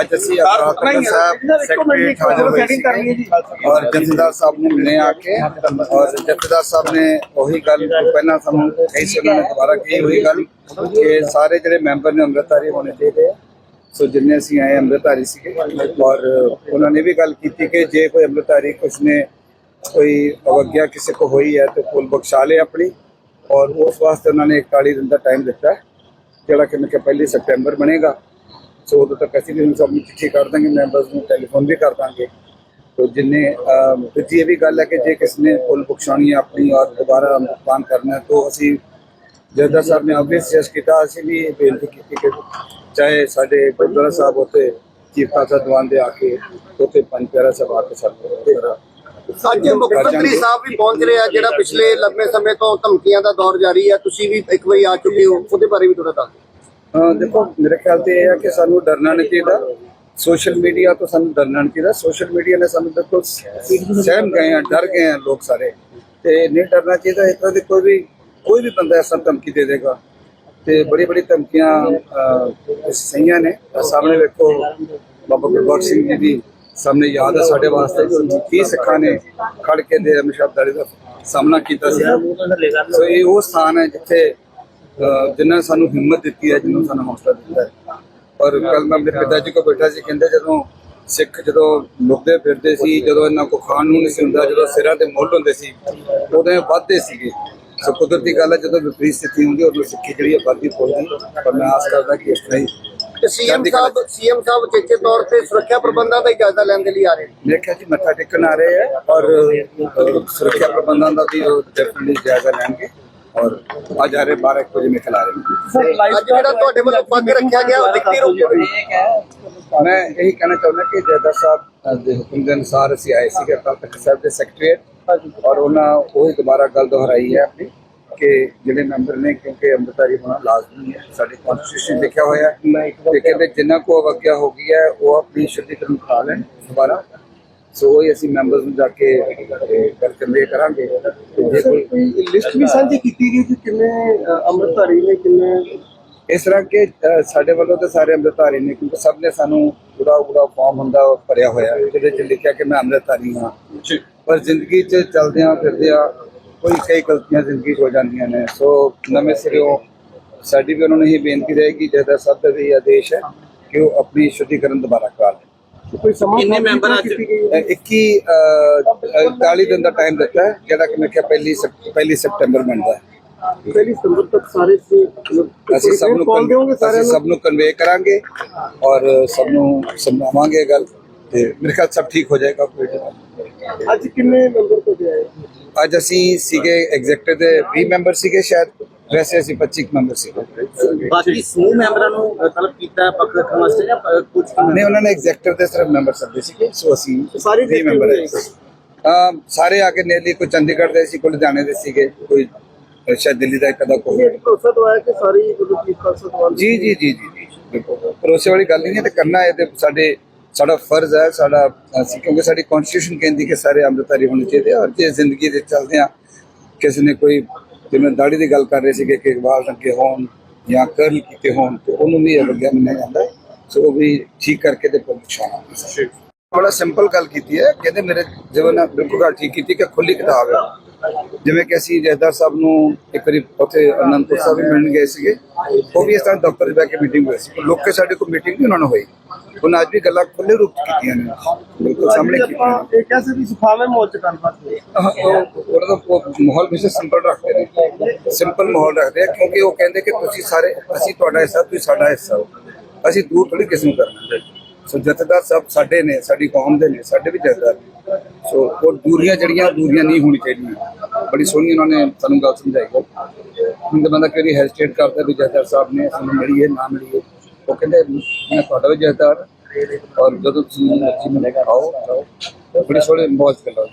ਅੱਜ ਅਸੀਂ ਅਕਾਲ ਤਖਤ ਸਾਹਿਬ ਸੈਕਟਰੀ ਹਾਜ਼ਰ ਹੋਏ ਸੀ ਔਰ ਜਥੇਦਾਰ ਸਾਹਿਬ ਨੂੰ ਮਿਲੇ ਆ ਕੇ ਔਰ ਜਥੇਦਾਰ ਸਾਹਿਬ ਨੇ ਉਹੀ ਗੱਲ ਪਹਿਲਾਂ ਸਾਨੂੰ ਕਹੀ ਸੀ ਉਹਨਾਂ ਨੇ ਦੁਬਾਰਾ ਕਹੀ ਹੋਈ ਗੱਲ ਕਿ ਸਾਰੇ ਜਿਹੜੇ ਮੈਂਬਰ ਨੇ ਅੰਮ੍ਰਿਤਧਾਰੀ ਹੋਣੇ ਚਾਹੀਦੇ ਆ। ਸੋ ਜਿੰਨੇ ਅਸੀਂ ਆਏ ਅੰਮ੍ਰਿਤਧਾਰੀ ਸੀਗੇ ਔਰ ਉਹਨਾਂ ਨੇ ਵੀ ਗੱਲ ਕੀਤੀ ਕਿ ਜੇ ਕੋਈ ਅੰਮ੍ਰਿਤਧਾਰੀ ਕੁਛ ਨੇ ਕੋਈ ਅਵਗਿਆ ਕਿਸੇ ਕੋ ਹੋਈ ਹੈ ਤੇ ਫੁੱਲ ਬਖਸ਼ਾ ਲੇ ਆਪਣੀ ਔਰ ਉਸ ਵਾਸਤੇ ਉਹਨਾਂ ਨੇ 41 ਦਿਨ ਦਾ ਟਾਈਮ ਦਿੱਤਾ ਜਿਹੜਾ ਕਿ ਮੈਂ ਕਿਹਾ ਪਹਿਲੀ ਸਪਟੈਂਬਰ ਬਣੇਗਾ। ਸੋ ਉਦੋਂ ਤੱਕ ਅਸੀਂ ਵੀ ਹੁਣ ਸਭ ਨੂੰ ਚਿੱਠੀ ਕਰ ਦਾਂਗੇ ਮੈਂਬਰਸ ਨੂੰ ਟੈਲੀਫੋਨ ਵੀ ਕਰ ਦਾਂਗੇ। ਤੋ ਜਿੰਨੇ ਦੂਜੀ ਇਹ ਵੀ ਗੱਲ ਹੈ ਕਿ ਜੇ ਕਿਸ ਨੇ ਫੁੱਲ ਬਖਸ਼ਾਉਣੀ ਹੈ ਆਪਣੀ ਔਰ ਦੁਬਾਰਾ ਭੁਗਤਾਨ ਕਰਨਾ ਹੈ ਤਾਂ ਅਸੀਂ ਜੱਦਾ ਸਾਹਿਬ ਨੇ ਆਬਵੀਅਸ ਸੁਜੈਸਟ ਕੀਤਾ ਅਸੀਂ ਵੀ ਬੇਨਤੀ ਕੀਤੀ ਕਿ ਚਾਹੇ ਸਾਡੇ ਗੁਰਦੁਆਰਾ ਸਾਹਿਬ ਉੱਤੇ ਚੀਫ ਖਾਲਸਾ ਦੀਵਾਨ ਦੇ ਆ ਕੇ ਉੱਥੇ ਪੰਜ ਪਿਆਰਾ ਸਾਹਿਬ ਆ ਕੇ ਅੱਜ ਮੁੱਖ ਮੰਤਰੀ ਸਾਹਿਬ ਵੀ ਪਹੁੰਚ ਰਹੇ ਆ ਜਿਹੜਾ ਪਿਛਲੇ ਲੰਬੇ ਸਮੇਂ ਤੋਂ ਧਮਕੀਆਂ ਦਾ ਦੌਰ ਜਾਰੀ ਹੈ ਤੁਸੀਂ ਵੀ ਇੱਕ ਵਾਰੀ ਆ ਚੁੱਕੇ ਹੋ ਉਹਦੇ ਬਾਰੇ ਵੀ ਥੋੜਾ ਦੱਸ ਦੇਖੋ, ਮੇਰੇ ਖਿਆਲ ਤੇ ਇਹ ਹੈ ਕਿ ਸਾਨੂੰ ਡਰਨਾ ਨਹੀਂ ਚਾਹੀਦਾ ਸੋਸ਼ਲ ਮੀਡੀਆ ਤੋਂ ਸਾਨੂੰ ਡਰਨਾ ਨਹੀਂ ਚਾਹੀਦਾ ਸੋਸ਼ਲ ਮੀਡੀਆ ਨੇ ਸਾਨੂੰ ਦੇਖੋ ਸਹਿਮ ਗਏ ਆ, ਡਰ ਗਏ ਆ ਲੋਕ ਸਾਰੇ। ਤੇ ਨਹੀਂ ਡਰਨਾ ਚਾਹੀਦਾ, ਇਸ ਤਰ੍ਹਾਂ ਦੀ ਕੋਈ ਵੀ ਕੋਈ ਵੀ ਬੰਦਾ ਐਸਾ ਧਮਕੀ ਦੇ ਦੇਗਾ। ਤੇ ਬੜੀ ਬੜੀ ਧਮਕੀਆਂ ਸਹੀਆਂ ਨੇ। ਸਾਹਮਣੇ ਵੇਖੋ, ਬਾਬਾ ਗੁਰਬਖਸ਼ ਸਿੰਘ ਜੀ ਦੀ ਸਾਹਮਣੇ ਯਾਦ ਹੈ ਸਾਡੇ ਵਾਸਤੇ। ਕੀ ਸਿੱਖਾਂ ਨੇ ਖੜ ਕੇ ਦੇ ਅਮਸ਼ਬਦਾਰੀ ਦਾ ਸਾਹਮਣਾ ਕੀਤਾ ਸੀ। ਸੋ ਇਹ ਉਹ ਸਥਾਨ ਹੈ ਜਿੱਥੇ ਜਿਨ੍ਹਾਂ ਸਾਨੂੰ ਹਿੰਮਤ ਦਿੱਤੀ ਹੈ ਜਿਹਨੂੰ ਸਾਨੂੰ ਹੌਸਲਾ ਦਿੱਤਾ ਹੈ। ਔਰ ਕੱਲ ਮੈਂ ਆਪਣੇ ਪਿਤਾ ਜੀ ਕੋਲ ਬੈਠਾ ਸੀ ਕਹਿੰਦੇ ਜਦੋਂ ਸਿੱਖ ਜਦੋਂ ਲੁਕਦੇ ਫਿਰਦੇ ਸੀ ਜਦੋਂ ਇਹਨਾਂ ਕੋ ਖਾਣ ਨੂੰ ਨਹੀਂ ਸੀ ਹੁੰਦਾ ਜਦੋਂ ਸਿਰਾਂ ਤੇ ਮੁੱਲ ਹੁੰਦੇ ਸੀ ਇਹ ਵੱਧਦੇ ਸੀਗੇ। ਸੋ ਕੁਦਰਤੀ ਗੱਲ ਹੈ ਜਦੋਂ ਵਿਪਰੀਤ ਸਥਿਤੀ ਹੁੰਦੀ ਉਦੋਂ ਸਿੱਖੀ ਜਿਹੜੀ ਹੈ ਵੱਧਦੀ ਫੁੱਲਦੀ ਪਰ ਮੈਂ ਆਸ ਕਰਦਾ ਕਿ ਇਸ ਤਰ੍ਹਾਂ ਹੀ ਸੀਐਮ ਸਾਹਿਬ ਸੀਐਮ ਸਾਹਿਬ ਚੇਚੇ ਤੌਰ ਤੇ ਸੁਰੱਖਿਆ ਪ੍ਰਬੰਧਾਂ ਦਾ ਹੀ ਜਾਇਜ਼ਾ ਲੈਣ ਦੇ ਲਈ ਆ ਰਹੇ ਨੇ। ਖਿਆਲ ਜੀ ਮੱਥਾ ਟੇਕਣ ਆ ਰਹੇ ਹੈ ਔਰ ਸੁਰੱਖਿਆ ਪ੍ਰਬੰਧਾਂ ਦਾ ਵੀ ਉਹ ਡੈਫੀਨਿਟਲੀ ਜਾਇਜ਼ਾ ਲੈਣਗੇ। ਔਰ ਅੱਜ ਆ ਰਹੇ 12 ਇੱਕ ਵਜੇ ਮੇਰੇ ਖਿਆਲ ਆ ਰਹੇ। ਨੇ ਅੱਜ ਜਿਹੜਾ ਤੁਹਾਡੇ ਵੱਲੋਂ ਪੱਗ ਰੱਖਿਆ ਗਿਆ ਉਹ ਦਿੱਤੀ ਵਿੱਚ? ਮੈਂ ਇਹੀ ਕਹਿਣਾ ਚਾਹੁੰਦਾ ਕਿ ਜੈਦਾ ਸਾਹਿਬ ਦੇ ਹੁਕਮ ਦੇ ਅਨੁਸਾਰ ਅਸੀਂ ਆਏ ਸੀਗੇ ਤਖਤ ਸਾਹਿਬ ਦੇ ਸੈਕਟਰੀਏਟ ਔਰ ਉਹਨਾਂ ਉਹ ਦੁਬਾਰਾ ਗੱਲ ਦੁਹਰਾਈ ਹੈ ਆਪਣੀ ਕਿ ਜਿਹੜੇ ਮੈਂਬਰ ਨੇ ਕਿਉਂਕਿ ਅੰਮ੍ਰਿਤਧਾਰੀ ਹੋਣਾ ਲਾਜ਼ਮੀ ਹੈ ਸਾਡੇ ਕਨਸਟੀਟਿਊਸ਼ਨ ਲਿਖਿਆ ਹੋਇਆ ਹੈ ਤੇ ਕਹਿੰਦੇ ਜਿੰਨਾ ਕੋ ਅਵਗਿਆ ਹੋ ਗਈ ਹੈ ਉਹ ਆਪਣੀ ਸ਼ੁੱਧੀਕਰਨ ਕਰਾ ਲੈਣ ਦੁਬਾਰਾ। ਸੋ ਉਹ ਹੀ ਅਸੀਂ ਮੈਂਬਰਸ ਨੂੰ ਜਾ ਕੇ ਗੱਲ ਕਨਵੇ ਕਰਾਂਗੇ। ਜੇ ਕੋਈ ਲਿਸਟ ਵੀ ਸਾਂਝੀ ਕੀਤੀ ਗਈ ਕਿ ਕਿੰਨੇ ਅੰਮ੍ਰਿਤਧਾਰੀ ਨੇ ਕਿੰਨੇ ਇਸ ਤਰ੍ਹਾਂ ਕਿ ਸਾਡੇ ਵੱਲੋਂ ਤਾਂ ਸਾਰੇ ਅੰਮ੍ਰਿਤਧਾਰੀ ਨੇ ਕਿਉਂਕਿ ਸਭ ਨੇ ਸਾਨੂੰ ਪੂਰਾ ਪੂਰਾ ਫਾਰਮ ਹੁੰਦਾ ਭਰਿਆ ਹੋਇਆ। ਜਿਹਦੇ 'ਚ ਲਿਖਿਆ ਕਿ ਮੈਂ ਅੰਮ੍ਰਿਤਧਾਰੀ ਹਾਂ। ਪਰ ਜ਼ਿੰਦਗੀ 'ਚ ਚਲਦਿਆਂ ਫਿਰਦਿਆਂ ਕੋਈ ਕਈ ਗਲਤੀਆਂ ਜ਼ਿੰਦਗੀ 'ਚ ਹੋ ਜਾਂਦੀਆਂ ਨੇ। ਸੋ ਨਵੇਂ ਸਿਰਿਓਂ ਸਾਡੀ ਵੀ ਉਹਨਾਂ ਨੂੰ ਇਹ ਬੇਨਤੀ ਰਹੇਗੀ ਜਿਹਦਾ ਸਭ ਦਾ ਵੀ ਆਦੇਸ਼ ਹੈ ਕਿ ਉਹ ਆਪਣੀ ਸ਼ੁੱਧੀਕਰਨ ਦੁਬਾਰਾ ਕਰਾ ਲੈਣ ਕੋਈ ਸਮਾਂ ਕਿੰਨੇ ਮੈਂਬਰ ਅੱਜ? ਅ, 21 ਅ, 41 ਦਿਨ ਦਾ ਟਾਈਮ ਦਿੱਤਾ ਹੈ ਜਿਹੜਾ ਕਿ ਮੈਂ ਕਿਹਾ ਪਹਿਲੀ ਸep- ਪਹਿਲੀ ਸਪਟੈਂਬਰ ਬਣਦਾ ਹੈ। ਪਹਿਲੀ ਸਤੰਬਰ ਤੱਕ ਸਾਰੇ ਸੀ ਅਸੀਂ ਸਭ ਨੂੰ ਕਾਲ ਦਿਓਗੇ ਸਾਰਿਆਂ ਅਸੀਂ ਨੂੰ? ਸਭ ਨੂੰ ਕਨਵੇ ਕਰਾਂਗੇ ਔਰ ਸਭ ਨੂੰ ਸਮਝਾਵਾਂਗੇ ਇਹ ਗੱਲ ਤੇ ਮੇਰੇ ਖਿਆਲ ਸਭ ਠੀਕ ਹੋ ਜਾਏਗਾ ਕੋਈ। ਅੱਜ ਕਿੰਨੇ ਮੈਂਬਰ ਤੋਂ ਆਏ? ਅੱਜ ਅਸੀਂ ਸੀਗੇ ਐਗਜ਼ੈਕਟਿਵ ਦੇ 20 ਮੈਂਬਰ ਸੀਗੇ ਸ਼ਾਇਦ। ਵੈਸੇ ਅਸੀਂ 25 ਮੈਂਬਰ ਸੀਗੇ ਬਾਕੀ ਸਮੂਹ ਮੈਂਬਰਾਂ ਨੂੰ ਤਲਬ ਕੀਤਾ ਪੱਖ ਰੱਖਣ ਵਾਸਤੇ ਜਾਂ ਕੁਝ ਨਹੀਂ ਉਹਨਾਂ ਨੇ ਐਗਜ਼ੈਕਟਿਵ ਦੇ ਸਿਰਫ ਮੈਂਬਰ ਸੱਦੇ ਸੀਗੇ ਸੋ ਅਸੀਂ ਸਾਰੇ 20 ਮੈਂਬਰ ਹਾਂ ਸਾਰੇ ਆ ਕੇ ਨੇਲੀ ਕੋਈ ਚੰਡੀਗੜ੍ਹ ਦੇ ਸੀ ਕੋਈ ਲੁਧਿਆਣੇ ਦੇ ਸੀਗੇ ਕੋਈ ਸ਼ਾਇਦ ਦਿੱਲੀ ਦਾ ਇੱਕ ਅਦਾ ਕੋਈ। ਭਰੋਸਾ ਦਵਾਇਆ ਕਿ ਸਾਰੀ ਗੁਰੂ ਜੀ ਜੀ ਜੀ ਜੀ ਭਰੋਸੇ ਵਾਲੀ ਗੱਲ ਨਹੀਂ ਹੈ ਤੇ ਕਰਨਾ ਇਹ ਤੇ ਸਾਡੇ ਸਾਡਾ ਫਰਜ਼ ਹੈ ਸਾਡਾ ਅਸੀਂ ਕਿਉਂਕਿ ਸਾਡੀ ਕਨਸਟੀਟਿਊਸ਼ਨ ਕਹਿੰਦੀ ਕਿ ਸਾਰੇ ਅੰਮ੍ਰਿਤਧਾਰੀ ਹੋਣੇ ਚਾਹੀਦੇ ਔਰ ਜੇ ਜ਼ਿੰਦਗੀ ਦੇ ਚੱਲਦੇ ਆ ਕਿਸੇ ਨੇ ਕੋਈ ਜਿਵੇਂ ਦਾੜੀ ਦੀ ਗੱਲ ਕਰ ਰਹੇ ਸੀਗੇ ਕਿ ਵਾਲ ਰੱਖੇ ਹੋਣ ਜਾਂ ਕਰਲ ਕੀਤੇ ਹੋਣ, ਤੇ ਉਹਨੂੰ ਵੀ ਇਹ ਲੱਗਿਆ ਮੰਨਿਆ ਜਾਂਦਾ ਸੋ ਉਹ ਵੀ ਠੀਕ ਕਰਕੇ ਤੇ ਪਰਮਿਸ਼ਨ ਬੜਾ ਸਿੰਪਲ ਗੱਲ ਕੀਤੀ ਹੈ। ਕਹਿੰਦੇ ਮੇਰੇ ਜਿਵੇਂ ਨਾ ਬਿਲਕੁਲ ਗੱਲ ਠੀਕ ਕੀਤੀ ਕਿ ਖੁੱਲੀ ਕਿਤਾਬ ਹੈ। ਜਿਵੇਂ ਕਿ ਅਸੀਂ ਜੈਦਾਰ ਸਾਹਿਬ ਨੂੰ ਇੱਕ ਵਾਰੀ ਉੱਥੇ ਅਨੰਦਪੁਰ ਸਾਹਿਬ ਵੀ ਮਿਲਣ ਗਏ ਸੀਗੇ, ਉਹ ਵੀ ਇਸ ਤਰ੍ਹਾਂ ਦਫ਼ਤਰ 'ਚ ਬੈ ਕੇ ਮੀਟਿੰਗ ਹੋਈ ਸੀ। ਲੋਕ ਸਾਡੇ ਕੋਲ ਮੀਟਿੰਗ ਨਹੀਂ ਉਹਨਾਂ ਨੂੰ ਹੋਈ। ਉਹਨਾਂ ਅੱਜ ਵੀ ਗੱਲਾਂ ਖੁੱਲੇ ਰੂਪ 'ਚ ਕੀਤੀਆਂ ਨੇ। ਬਿਲਕੁਲ ਸਾਹਮਣੇ ਕੀਤੀਆਂ। ਇਹ ਕਹਿ ਸਕਦੇ ਸੁਖਾਵੇਂ ਮੋਲ ਚ ਗੱਲਬਾਤ ਹੋਈ ਉਹ- ਉਹ- ਉਹਨਾਂ ਦਾ ਮਾਹੌਲ ਵਿੱਚ ਸਿੰਪਲ ਰੱਖਦੇ ਨੇ। ਸਿੰਪਲ ਮਾਹੌਲ ਰੱਖਦੇ ਆ ਕਿਉਂਕਿ ਉਹ ਕਹਿੰਦੇ ਕਿ ਤੁਸੀਂ ਸਾਰੇ ਅਸੀਂ ਤੁਹਾਡਾ ਹਿੱਸਾ ਤੁਸੀਂ ਸਾਡਾ ਹਿੱਸਾ ਹੋ। ਅਸੀਂ ਦੂਰ ਥੋੜੀ ਕਿਸ ਨੂੰ ਕਰਨਾ ਸੋ ਜਥੇਦਾਰ ਸਭ ਸਾਡੇ ਨੇ ਸਾਡੀ ਕੌਮ ਦੇ ਨੇ ਸਾਡੇ ਵੀ ਜਥੇਦਾਰ। ਸੋ ਉਹ ਦੂਰੀਆਂ ਜਿਹੜੀਆਂ ਦੂਰੀਆਂ ਨਹੀਂ ਹੋਣੀ ਚਾਹੀਦੀਆਂ। ਬੜੀ ਸੋਹਣੀ ਉਹਨਾਂ ਨੇ ਸਾਨੂੰ ਗੱਲ ਸਮਝਾਈ ਤਾਂ ਬੰਦਾ ਕਦੀ ਹੈਜ਼ਿਟੇਟ ਕਰਦਾ ਵੀ ਜਥੇਦਾਰ ਸਾਹਿਬ ਨੇ ਸਾਨੂੰ ਮਿਲੀਏ ਨਾ ਮਿਲੀਏ। ਉਹ ਕਹਿੰਦੇ, ਮੈਂ ਤੁਹਾਡਾ ਵੀ ਜਥੇਦਾਰ ਔਰ ਜਦੋਂ ਤੁਸੀਂ ਮਰਜ਼ੀ ਮੈਨੂੰ ਆਓ ਬੜੀ ਸੋਹਣੀ ਬਹੁਤ ਗੱਲਾਂ